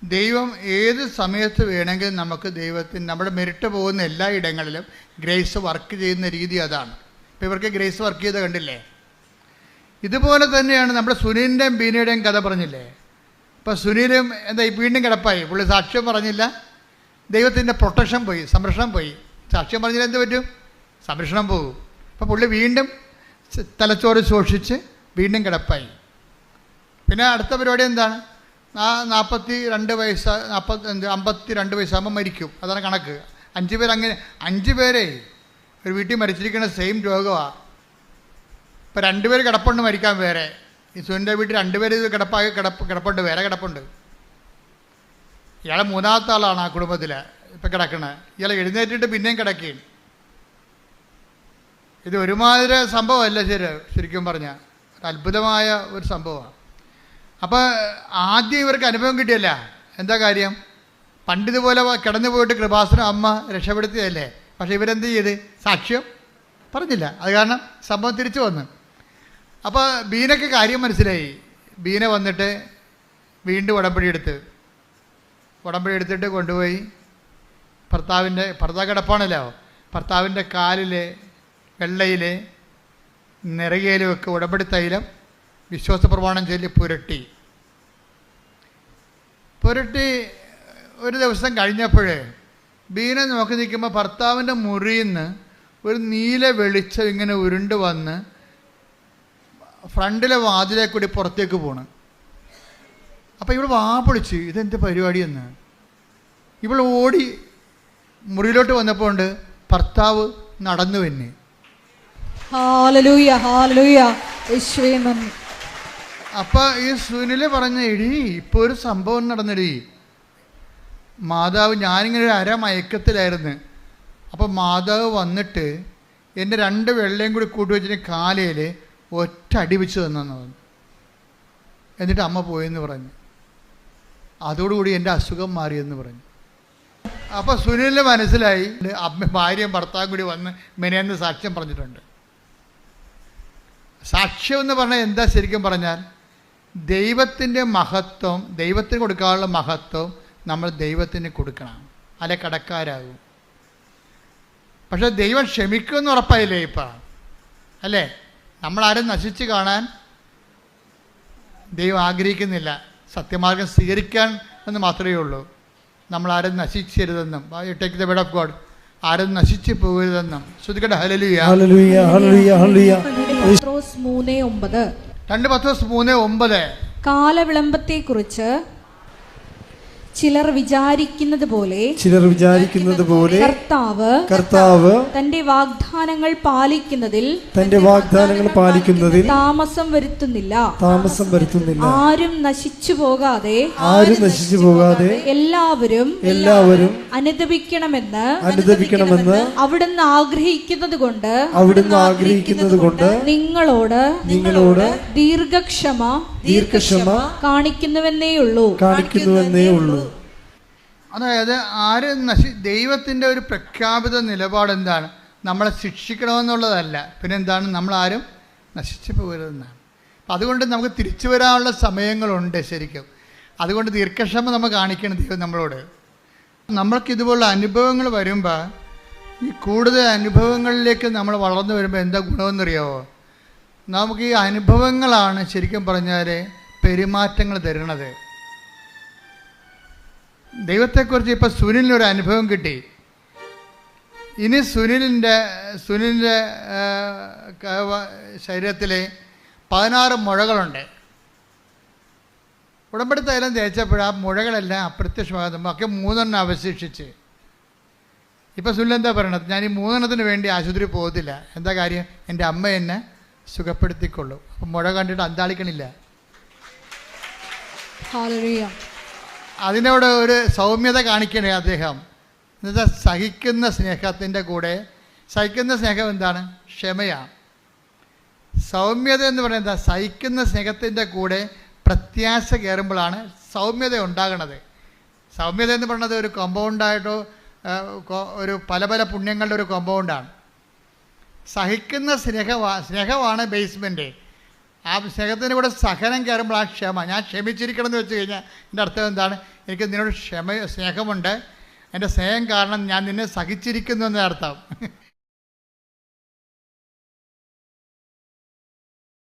ദൈവം ഏത് സമയത്ത് വേണമെങ്കിലും നമുക്ക് ദൈവത്തിന് നമ്മുടെ മെരിട്ട് പോകുന്ന എല്ലാ ഇടങ്ങളിലും ഗ്രേസ് വർക്ക് ചെയ്യുന്ന രീതി അതാണ്. ഇപ്പോൾ ഇവർക്ക് ഗ്രേസ് വർക്ക് ചെയ്ത് കണ്ടില്ലേ? ഇതുപോലെ തന്നെയാണ് നമ്മുടെ സുനിലിന്റെയും ബീനയുടെയും കഥ പറഞ്ഞില്ലേ? ഇപ്പോൾ സുനിലും എന്താ വീണ്ടും കിടപ്പായി. പുള്ളി സാക്ഷ്യം പറഞ്ഞില്ല. ദൈവത്തിന്റെ പ്രൊട്ടക്ഷൻ പോയി സംരക്ഷണം പോയി. സാക്ഷ്യം പറഞ്ഞില്ല എന്ത് പറ്റും? സംരക്ഷണം പോകും അപ്പോൾ പുള്ളി വീണ്ടും തലച്ചോറ് ശോഷിച്ച് വീണ്ടും കിടപ്പായി. പിന്നെ അടുത്ത പരിപാടി എന്താണ് നാൽപ്പത്തി രണ്ട് വയസ്സ് നാൽപ്പത്തി എന്ത് അമ്പത്തി രണ്ട് വയസ്സാകുമ്പോൾ മരിക്കും. അതാണ് കണക്ക്. അഞ്ച് പേര് അങ്ങനെ അഞ്ച് പേരെ ഒരു വീട്ടിൽ മരിച്ചിരിക്കുന്ന സെയിം രോഗമാണ് ഇപ്പം രണ്ടുപേർ കിടപ്പുണ്ട് മരിക്കാൻ വേറെ. സുനിന്റെ വീട്ടിൽ രണ്ടുപേര് കിടപ്പായി കിടപ്പ് കിടപ്പുണ്ട്. വേറെ കിടപ്പുണ്ട്. ഇയാളെ മൂന്നാമത്തെ ആളാണ് ആ കുടുംബത്തിൽ ഇപ്പം കിടക്കണത് ഇയാളെ എഴുന്നേറ്റിട്ട് പിന്നെയും കിടക്കുകയും ഇത് ഒരുമാതിരി സംഭവമല്ല ശരി ശരിക്കും പറഞ്ഞാൽ അത്ഭുതമായ ഒരു സംഭവമാണ് അപ്പോൾ ആദ്യം ഇവർക്ക് അനുഭവം കിട്ടിയല്ല? എന്താ കാര്യം? പണ്ടിതുപോലെ കിടന്നു പോയിട്ട് കൃപാസനം അമ്മ രക്ഷപ്പെടുത്തിയതല്ലേ? പക്ഷേ ഇവരെന്ത് ചെയ്ത്? സാക്ഷ്യം പറഞ്ഞില്ല. അത് കാരണം സംഭവം തിരിച്ചു വന്നു. അപ്പോൾ ബീനക്ക് കാര്യം മനസ്സിലായി. ബീന വന്നിട്ട് വീണ്ടും ഉടമ്പടി എടുത്ത്. ഉടമ്പടി എടുത്തിട്ട് കൊണ്ടുപോയി. ഭർത്താവിന്റെ ഭർത്താവ് കിടപ്പാണല്ലോ. ഭർത്താവിന്റെ കാലിലെ വെള്ളയിലെ നിറകയിലും ഒക്കെ ഉടമ്പടി തൈലം വിശ്വാസ പ്രമാണം ചൊല്ലി പുരട്ടി. പുരട്ടി ഒരു ദിവസം കഴിഞ്ഞപ്പോഴേ ബീന നോക്കി നിൽക്കുമ്പോൾ ഭർത്താവിന്റെ മുറിയിൽ നിന്ന് ഒരു നീല വെളിച്ചം ഇങ്ങനെ ഉരുണ്ട് വന്ന് ഫ്രണ്ടിലെ വാതിലെ കൂടി പുറത്തേക്ക് പോണ്. അപ്പോൾ ഇവൾ വാ പൊളിച്ച് ഇതെന്ത് പരിപാടിയെന്ന്? ഇവൾ ഓടി മുറിയിലോട്ട് വന്നപ്പോൾ ഉണ്ട് ഭർത്താവ് നടന്നു തന്നെ ഹാലലൂയ ഹാലലൂയ. യേശുവേ നന്ദി. അപ്പോൾ ഈ സുനിൽ പറഞ്ഞ എടി ഇപ്പോൾ ഒരു സംഭവം നടന്നെടി. മാതാവ് ഞാനിങ്ങനെ ഒരു അര മയക്കത്തിലായിരുന്നു. അപ്പോൾ മാതാവ് വന്നിട്ട് എന്റെ രണ്ട് വെള്ളയും കൂടി കൂട്ടി വെച്ചിട്ട് കാലയിൽ ഒറ്റ അടി വെച്ച് തന്നെന്ന് പറഞ്ഞു. എന്നിട്ട് അമ്മ പോയെന്ന് പറഞ്ഞു. അതോടുകൂടി എന്റെ അസുഖം മാറിയെന്ന് പറഞ്ഞു. അപ്പോൾ സുനിലിന് മനസ്സിലായി. അമ്മ ഭാര്യയും ഭർത്താവും കൂടി വന്ന് മെനയെന്ന് സാക്ഷ്യം പറഞ്ഞിട്ടുണ്ട്. സാക്ഷ്യം എന്ന് പറഞ്ഞാൽ എന്താ ശരിക്കും പറഞ്ഞാൽ ദൈവത്തിന്റെ മഹത്വം ദൈവത്തിന് കൊടുക്കാനുള്ള മഹത്വം നമ്മൾ ദൈവത്തിന് കൊടുക്കണം അല്ലെ കടക്കാരാകും പക്ഷെ ദൈവം ക്ഷമിക്കുമെന്ന് ഉറപ്പായില്ലേ ഇപ്പം അല്ലേ നമ്മളാരും നശിച്ച് കാണാൻ ദൈവം ആഗ്രഹിക്കുന്നില്ല സത്യമാർഗം സ്വീകരിക്കാൻ എന്ന് മാത്രമേ ഉള്ളൂ നമ്മളാരും നശിച്ചരുതെന്നും take the bed of God ആരും നശിച്ചു പോകരുതെന്നും ശ്രുതിക്കട്ടെ ഹലലിയ ഹല്ലേലൂയ ഹല്ലേലൂയ ഹല്ലേലൂയ പത്രോസ് മൂന്ന് ഒമ്പത് രണ്ട് പത്ത് ദിവസം മൂന്ന് ഒമ്പത്. കാലവിളംബത്തെക്കുറിച്ച് ചിലർ വിചാരിക്കുന്നത് പോലെ ചിലർ വിചാരിക്കുന്നത് പോലെ കർത്താവ് കർത്താവ് തന്റെ വാഗ്ദാനങ്ങൾ പാലിക്കുന്നതിൽ തന്റെ വാഗ്ദാനങ്ങൾ പാലിക്കുന്നതിൽ താമസം വരുത്തുന്നില്ല. താമസം വരുത്തുന്നില്ല. ആരും നശിച്ചു പോകാതെ ആരും നശിച്ചു പോകാതെ എല്ലാവരും എല്ലാവരും അനുദപിക്കണമെന്ന് അനുദപിക്കണമെന്ന് അവിടുന്ന് ആഗ്രഹിക്കുന്നത് കൊണ്ട് അവിടുന്ന് ആഗ്രഹിക്കുന്നത് കൊണ്ട് നിങ്ങളോട് നിങ്ങളോട് ദീർഘക്ഷമ ദീർഘക്ഷമ കാണിക്കുന്നുവെന്നേയുള്ളൂ. കാണിക്കുന്നുവെന്നേ ഉള്ളൂ അതായത് ആര് നശി ദൈവത്തിന്റെ ഒരു പ്രഖ്യാപിത നിലപാട് എന്താണ് നമ്മളെ ശിക്ഷിക്കണമെന്നുള്ളതല്ല. പിന്നെന്താണ്? നമ്മളാരും നശിച്ചു പോകരുതെന്നാണ്. അപ്പം അതുകൊണ്ട് നമുക്ക് തിരിച്ചു വരാനുള്ള സമയങ്ങളുണ്ട് ശരിക്കും. അതുകൊണ്ട് ദീർഘക്ഷമ നമ്മൾ കാണിക്കണം ദൈവം നമ്മളോട്. നമ്മൾക്ക് ഇതുപോലുള്ള അനുഭവങ്ങൾ വരുമ്പോൾ ഈ കൂടുതൽ അനുഭവങ്ങളിലേക്ക് നമ്മൾ വളർന്നു വരുമ്പോൾ എന്താ ഗുണമെന്നറിയാവോ? നമുക്ക് ഈ അനുഭവങ്ങളാണ് ശരിക്കും പറഞ്ഞാൽ പെരുമാറ്റങ്ങൾ തരുന്നത്. ദൈവത്തെക്കുറിച്ച് ഇപ്പോൾ സുനിലിനൊരു അനുഭവം കിട്ടി. ഇനി സുനിലിന്റെ സുനിലിന്റെ ശരീരത്തിൽ പതിനാറ് മുഴകളുണ്ട്. ഉടമ്പടി തൈലം ആ മുഴകളെല്ലാം അപ്രത്യക്ഷമാകുമ്പോൾ ഒക്കെ മൂന്നെണ്ണം അവശേഷിച്ച്. ഇപ്പം സുനിൽ എന്താ പറയണത്? ഞാൻ ഈ മൂന്നെണ്ണത്തിന് വേണ്ടി ആശുപത്രി പോകത്തില്ല. എന്താ കാര്യം? എന്റെ അമ്മ എന്നെ സുഖപ്പെടുത്തിക്കൊള്ളു. അപ്പം മുഴ കണ്ടിട്ട് അന്താളിക്കണില്ല. അതിനോട് ഒരു സൗമ്യത കാണിക്കണേ അദ്ദേഹം. എന്നുവെച്ചാൽ സഹിക്കുന്ന സ്നേഹത്തിന്റെ കൂടെ സഹിക്കുന്ന സ്നേഹം എന്താണ്? ക്ഷമയാണ് സൗമ്യത എന്ന് പറയുന്നത് സഹിക്കുന്ന സ്നേഹത്തിന്റെ കൂടെ പ്രത്യാശ കയറുമ്പോഴാണ് സൗമ്യത ഉണ്ടാകുന്നത് സൗമ്യത എന്ന് പറയുന്നത് ഒരു കോമ്പൗണ്ടായിട്ടോ ഒരു പല പല പുണ്യങ്ങളുടെ ഒരു കോമ്പൗണ്ടാണ് സഹിക്കുന്ന സ്നേഹ സ്നേഹമാണ് ബേസ്മെന്റ് ആ സ്നേഹത്തിന്റെ കൂടെ സഹനം കയറുമ്പോൾ ആ ക്ഷമ. ഞാൻ ക്ഷമിച്ചിരിക്കണം എന്ന് വെച്ച് കഴിഞ്ഞാൽ എന്റെ അർത്ഥം എന്താണ്? എനിക്ക് നിന്നോട് ക്ഷമ സ്നേഹമുണ്ട്. എന്റെ സ്നേഹം കാരണം ഞാൻ നിന്നെ സഹിച്ചിരിക്കുന്നു എന്നർത്ഥം.